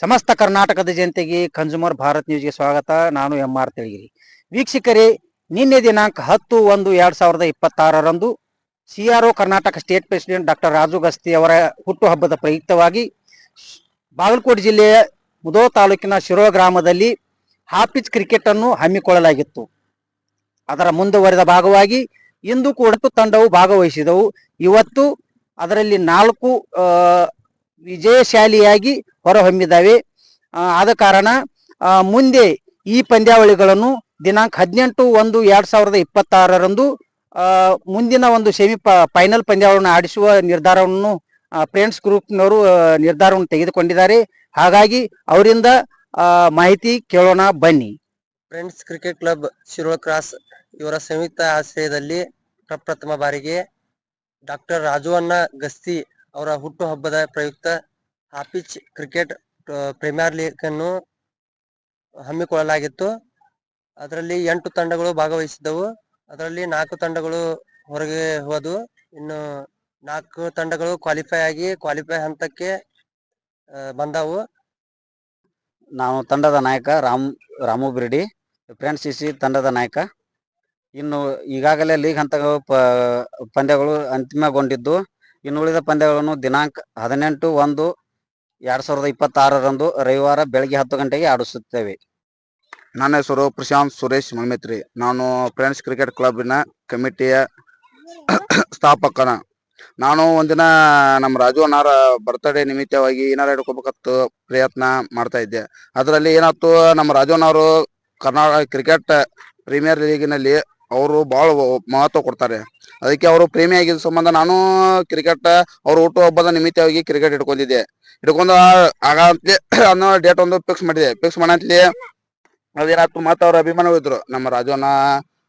ಸಮಸ್ತ ಕರ್ನಾಟಕದ ಜನತೆಗೆ ಕನ್ಸ್ಯೂಮರ್ ಭಾರತ್ ನ್ಯೂಸ್ಗೆ ಸ್ವಾಗತ. ನಾನು ಎಂ ಆರ್ ತಿಳಿಗಿರಿ. ವೀಕ್ಷಕರೇ, ನಿನ್ನೆ ದಿನಾಂಕ ಹತ್ತು ಒಂದು ಎರಡ್ ಸಾವಿರದ ಇಪ್ಪತ್ತಾರರಂದು CRO Karnataka state president doctor Raju Gasti ಅವರ ಹುಟ್ಟುಹಬ್ಬದ ಪ್ರಯುಕ್ತವಾಗಿ ಬಾಗಲಕೋಟೆ ಜಿಲ್ಲೆಯ ಮುದೋ ತಾಲೂಕಿನ ಶಿರೋ ಗ್ರಾಮದಲ್ಲಿ ಹಾಪಿಚ್ ಕ್ರಿಕೆಟ್ ಅನ್ನು ಹಮ್ಮಿಕೊಳ್ಳಲಾಗಿತ್ತು. ಅದರ ಮುಂದುವರೆದ ಭಾಗವಾಗಿ ಇಂದು ಕೂಡ ತಂಡವು ಭಾಗವಹಿಸಿದವು. ಇವತ್ತು ಅದರಲ್ಲಿ ನಾಲ್ಕು ವಿಜಯಶಾಲಿಯಾಗಿ ಹೊರಹೊಮ್ಮಿದ್ದಾವೆ. ಆದ ಕಾರಣ ಮುಂದೆ ಈ ಪಂದ್ಯಾವಳಿಗಳನ್ನು ದಿನಾಂಕ ಹದಿನೆಂಟು ಒಂದು ಎರಡ್ ಸಾವಿರದ ಇಪ್ಪತ್ತಾರರಂದು ಮುಂದಿನ ಒಂದು ಸೆಮಿ ಫೈನಲ್ ಪಂದ್ಯಾವಳಿಯನ್ನು ಆಡಿಸುವ ನಿರ್ಧಾರವನ್ನು ಫ್ರೆಂಡ್ಸ್ ಗ್ರೂಪ್ನವರು ನಿರ್ಧಾರವನ್ನು ತೆಗೆದುಕೊಂಡಿದ್ದಾರೆ. ಹಾಗಾಗಿ ಅವರಿಂದ ಮಾಹಿತಿ ಕೇಳೋಣ ಬನ್ನಿ. Friends, cricket club Shirol cross ಇವರ ಸಂಯುಕ್ತ ಆಶ್ರಯದಲ್ಲಿ ಪ್ರಪ್ರಥಮ ಬಾರಿಗೆ ಡಾಕ್ಟರ್ ರಾಜುವನ್ನ ಗಸ್ತಿ ಅವರ ಹುಟ್ಟು ಹಬ್ಬದ ಪ್ರಯುಕ್ತ ಹಾಪಿಚ್ ಕ್ರಿಕೆಟ್ ಪ್ರೀಮಿಯರ್ ಲೀಗ್ ಅನ್ನು ಹಮ್ಮಿಕೊಳ್ಳಲಾಗಿತ್ತು. ಅದರಲ್ಲಿ ಎಂಟು ತಂಡಗಳು ಭಾಗವಹಿಸಿದ್ದವು. ಅದರಲ್ಲಿ ನಾಲ್ಕು ತಂಡಗಳು ಹೊರಗೆ ಹೋದವು. ಇನ್ನು ನಾಲ್ಕು ತಂಡಗಳು ಕ್ವಾಲಿಫೈ ಆಗಿ ಕ್ವಾಲಿಫೈ ಹಂತಕ್ಕೆ ಬಂದವು. ನಾನು ತಂಡದ ನಾಯಕ ರಾಮ್, ರಾಮು ಬಿರ್ಡಿ ಫ್ರೆಂಡ್ಸ್ ತಂಡದ ನಾಯಕ. ಇನ್ನು ಈಗಾಗಲೇ ಲೀಗ್ ಪ- ಪಂದ್ಯಗಳು ಅಂತಿಮಗೊಂಡಿದ್ದು. ಇನ್ನು ಉಳಿದ ಪಂದ್ಯಗಳನ್ನು ದಿನಾಂಕ ಹದಿನೆಂಟು ಒಂದು ಎರಡ್ ಸಾವಿರದ ಇಪ್ಪತ್ತಾರರಂದು ರವಿವಾರ ಬೆಳಗ್ಗೆ ಹತ್ತು ಗಂಟೆಗೆ ಆಡಿಸುತ್ತೇವೆ. ನನ್ನ ಹೆಸರು ಪ್ರಶಾಂತ್ ಸುರೇಶ್ ಮಲ್ಮೇತ್ರಿ. ನಾನು ಫ್ರೆಂಡ್ಸ್ ಕ್ರಿಕೆಟ್ ಕ್ಲಬ್ನ ಕಮಿಟಿಯ ಸ್ಥಾಪಕನ. ನಾನು ಒಂದಿನ ನಮ್ಮ ರಾಜು ಅಣ್ಣಾರ ಬರ್ತ್ಡೇ ನಿಮಿತ್ತವಾಗಿ ಏನಾರ ಹಿಡ್ಕೋಬೇಕತ್ತು ಪ್ರಯತ್ನ ಮಾಡ್ತಾ ಇದ್ದೆ. ಅದರಲ್ಲಿ ಏನಾಯ್ತು, ನಮ್ಮ ರಾಜು ಅನ್ನಾರು ಕರ್ನಾಟಕ ಕ್ರಿಕೆಟ್ ಪ್ರೀಮಿಯರ್ ಲೀಗಿನಲ್ಲಿ ಅವರು ಭಾಳ ಮಹತ್ವ ಕೊಡ್ತಾರೆ. ಅದಕ್ಕೆ ಅವರು ಪ್ರೇಮಿ ಆಗಿದ್ದ ಸಂಬಂಧ ನಾನು ಕ್ರಿಕೆಟ್ ಅವ್ರ ಹುಟ್ಟುಹಬ್ಬದ ನಿಮಿತ್ತವಾಗಿ ಕ್ರಿಕೆಟ್ ಹಿಡ್ಕೊಂಡಿದ್ದೆ. ಹಿಡ್ಕೊಂಡು ಆಗಂತಲೇ ಅನ್ನೋ ಡೇಟ್ ಒಂದು ಫಿಕ್ಸ್ ಮಾಡಿದೆ. ಫಿಕ್ಸ್ ಮಾಡಂತಲೇ ಅದೇನಾಯ್ತು ಮತ್ತೆ ಅವ್ರ ಅಭಿಮಾನ ಇದ್ರು. ನಮ್ಮ ರಾಜಣ್ಣ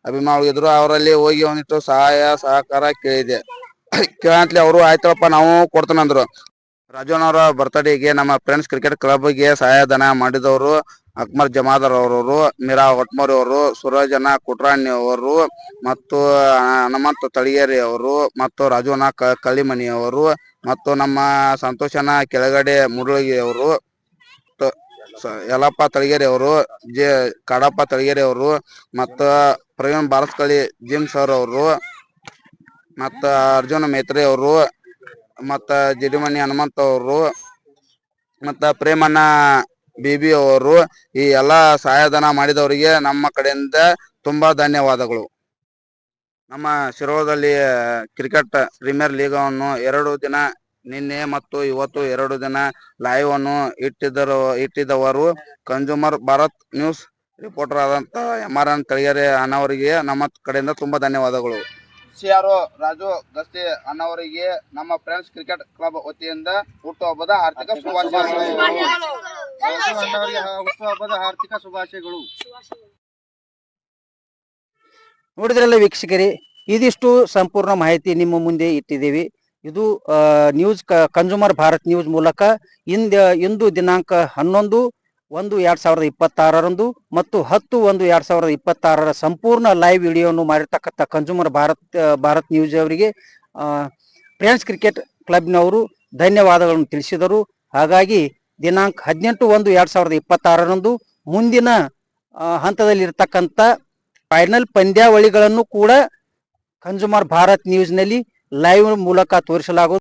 ಅಭಿಮಾನಿಗಳು ಇದ್ರು. ಅವರಲ್ಲಿ ಹೋಗಿ ಒಂದಿಷ್ಟು ಸಹಾಯ, ಸಹಕಾರ ಕೇಳಿದೆ. ಕೇಳಂತಲಿ ಅವರು ಆಯ್ತಪ್ಪ ನಾವು ಕೊಡ್ತಾನಂದ್ರು ರಾಜಣ್ಣ ಅವರ ಬರ್ತ್ಡೇಗೆ ನಮ್ಮ ಫ್ರೆಂಡ್ಸ್ ಕ್ರಿಕೆಟ್ ಕ್ಲಬ್ಗೆ ಸಹಾಯಧನ ಮಾಡಿದವರು ಅಕ್ಮರ್ ಜಮಾದರ್ ಅವರವರು, ಮೀರಾ ಹೊಟ್ಮರಿ ಅವರು ಸುರಜನ ಕುಟ್ರಾಣಿ ಅವರು ಮತ್ತು ಹನುಮಂತ ತಳಿಯರಿ ಅವರು ಮತ್ತು ರಾಜುನ ಕಳ್ಳಿಮನಿ ಅವರು ಮತ್ತು ನಮ್ಮ ಸಂತೋಷನ ಕೆಳಗಡೆ ಮುರುಳಗಿ ಅವರು ಯಲಪ್ಪ ತಳಗೇರಿ ಅವರು, ಜೆ, ಕಾಡಪ್ಪ ತಳಗೇರಿ ಅವರು ಮತ್ತು ಪ್ರವೀಣ್ ಬಾರಸ್ಕಳಿ ಜಿಮ್ ಸರ್ ಅವರು ಮತ್ತು ಅರ್ಜುನ ಮೇತ್ರಿ ಅವರು ಮತ್ತ ಜಿಡಿಮಣಿ ಹನುಮಂತ ಅವರು, ಮತ್ತ ಪ್ರೇಮಣ್ಣ ಬಿಬಿ ಅವರು ಈ ಎಲ್ಲಾ ಸಹಾಯಧನ ಮಾಡಿದವರಿಗೆ ನಮ್ಮ ಕಡೆಯಿಂದ ತುಂಬಾ ಧನ್ಯವಾದಗಳು. ನಮ್ಮ ಶಿರೋದಲ್ಲಿ ಕ್ರಿಕೆಟ್ ಪ್ರೀಮಿಯರ್ ಲೀಗ್ ಅನ್ನು ಎರಡು ದಿನ ನಿನ್ನೆ ಮತ್ತು ಇವತ್ತು ಎರಡು ದಿನ ಲೈವ್ ಅನ್ನು ಇಟ್ಟಿದ್ದರು ಇಟ್ಟಿದ್ದವರು ಕನ್ಸ್ಯೂಮರ್ ಭಾರತ್ ನ್ಯೂಸ್ ರಿಪೋರ್ಟರ್ ಆದಂತ ಎಂ ಆರ್ ಎನ್ ಕಳಿಯರೆ ಅನ್ನವರಿಗೆ ನಮ್ಮ ಕಡೆಯಿಂದ ತುಂಬಾ ಧನ್ಯವಾದಗಳು. ಸಿಆರ್ಒ ರಾಜು ಗಸ್ತಿ ಅಣ್ಣವರಿಗೆ ನಮ್ಮ ಫ್ರೆಂಡ್ಸ್ ಕ್ರಿಕೆಟ್ ಕ್ಲಬ್ ವತಿಯಿಂದ ಹುಟ್ಟುಹಬ್ಬದ ಆರ್ಥಿಕ ಹುಟ್ಟುಹಬ್ಬದ ಆರ್ಥಿಕ ಶುಭಾಶಯಗಳು. ನೋಡಿದ್ರಲ್ಲ ವೀಕ್ಷಕರಿ ಇದಿಷ್ಟು ಸಂಪೂರ್ಣ ಮಾಹಿತಿ ನಿಮ್ಮ ಮುಂದೆ ಇಟ್ಟಿದ್ದೀವಿ. ಇದು ಆ, ನ್ಯೂಸ್ ಕ- ಕನ್ಸ್ಯೂಮರ್ ಭಾರತ್ ನ್ಯೂಸ್ ಮೂಲಕ ಇಂದ ಇಂದು ದಿನಾಂಕ ಹನ್ನೊಂದು ಒಂದು ಎರಡ್ ಸಾವಿರದ ಇಪ್ಪತ್ತಾರರಂದು ಮತ್ತು ಹತ್ತು ಒಂದು ಎರಡ್ ಸಾವಿರದ ಇಪ್ಪತ್ತಾರರ ಸಂಪೂರ್ಣ ಲೈವ್ ವಿಡಿಯೋವನ್ನು ಮಾಡಿರ್ತಕ್ಕಂಥ ಕನ್ಸ್ಯೂಮರ್ ಭಾರತ್ ಭಾರತ್ ನ್ಯೂಸ್ ಅವರಿಗೆ ಫ್ರೆಂಡ್ಸ್ ಕ್ರಿಕೆಟ್ ಕ್ಲಬ್ನವರು ಧನ್ಯವಾದಗಳನ್ನು ತಿಳಿಸಿದರು. ಹಾಗಾಗಿ ದಿನಾಂಕ ಹದಿನೆಂಟು ಒಂದು ಎರಡ್ ಸಾವಿರದ ಇಪ್ಪತ್ತಾರರಂದು ಮುಂದಿನ ಹಂತದಲ್ಲಿ ಹಂತದಲ್ಲಿರ್ತಕ್ಕಂಥ ಫೈನಲ್ ಪಂದ್ಯಾವಳಿಗಳನ್ನು ಕೂಡ ಕನ್ಸ್ಯೂಮರ್ ಭಾರತ್ ನ್ಯೂಸ್ನಲ್ಲಿ ಲೈವ್ ಮೂಲಕ ತೋರಿಸಲಾಗುವುದು.